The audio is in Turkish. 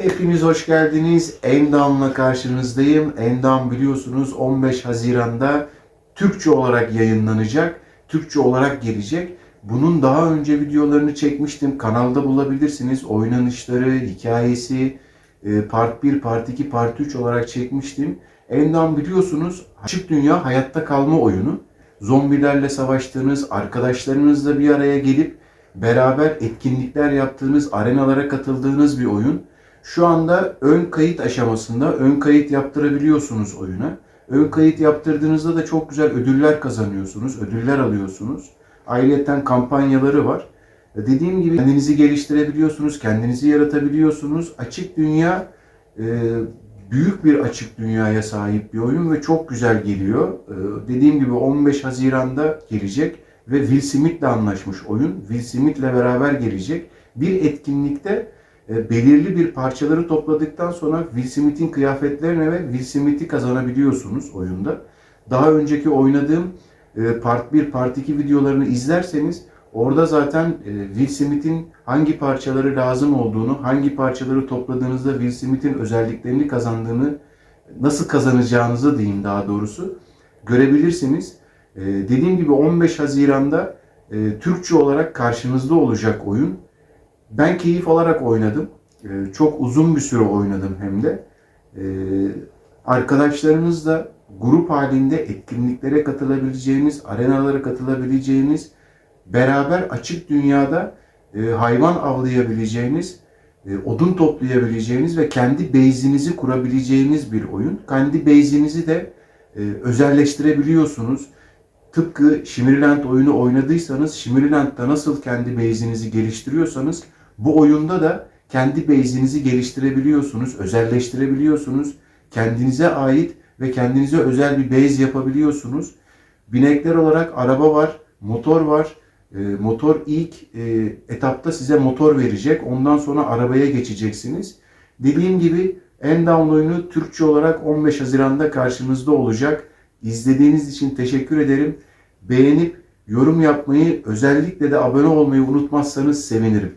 Hepiniz hoş geldiniz. Endam'la karşınızdayım. Endam biliyorsunuz 15 Haziran'da Türkçe olarak yayınlanacak. Türkçe olarak gelecek. Bunun daha önce videolarını çekmiştim. Kanalda bulabilirsiniz. Oynanışları, hikayesi, e, part 1, part 2, part 3 olarak çekmiştim. Endam biliyorsunuz açık dünya hayatta kalma oyunu. Zombilerle savaştığınız, arkadaşlarınızla bir araya gelip beraber etkinlikler yaptığınız, arenalara katıldığınız bir oyun. Şu anda ön kayıt aşamasında ön kayıt yaptırabiliyorsunuz oyuna. Ön kayıt yaptırdığınızda da çok güzel ödüller kazanıyorsunuz, ödüller alıyorsunuz. Ayrıca kampanyaları var. Dediğim gibi kendinizi geliştirebiliyorsunuz, kendinizi yaratabiliyorsunuz. Açık dünya e, büyük bir açık dünyaya sahip bir oyun ve çok güzel geliyor. E, dediğim gibi 15 Haziran'da gelecek ve Will Smith'le anlaşmış oyun. Will Smith'le beraber gelecek. Bir etkinlikte e, belirli bir parçaları topladıktan sonra Will Smith'in kıyafetlerine ve Will Smith'i kazanabiliyorsunuz oyunda. Daha önceki oynadığım e, Part 1, Part 2 videolarını izlerseniz orada zaten e, Will Smith'in hangi parçaları lazım olduğunu, hangi parçaları topladığınızda Will Smith'in özelliklerini kazandığını, nasıl kazanacağınızı diyeyim daha doğrusu görebilirsiniz. E, Dediğim gibi 15 Haziran'da e, Türkçe olarak karşınızda olacak oyun. Ben keyif alarak oynadım. Ee, Çok uzun bir süre oynadım hem de. Ee, Arkadaşlarınızla grup halinde etkinliklere katılabileceğiniz, arenalara katılabileceğiniz, beraber açık dünyada e, hayvan avlayabileceğiniz, e, odun toplayabileceğiniz ve kendi base'inizi kurabileceğiniz bir oyun. Kendi base'inizi de e, özelleştirebiliyorsunuz. Tıpkı Shimmerland oyunu oynadıysanız, Shimmerland'da nasıl kendi base'inizi geliştiriyorsanız bu oyunda da kendi base'inizi geliştirebiliyorsunuz, özelleştirebiliyorsunuz. Kendinize ait ve kendinize özel bir base yapabiliyorsunuz. Binekler olarak araba var, motor var. E, motor ilk e, etapta size motor verecek. Ondan sonra arabaya geçeceksiniz. Dediğim gibi Endown oyunu Türkçe olarak 15 Haziran'da karşınızda olacak. İzlediğiniz için teşekkür ederim. Beğenip yorum yapmayı, özellikle de abone olmayı unutmazsanız sevinirim.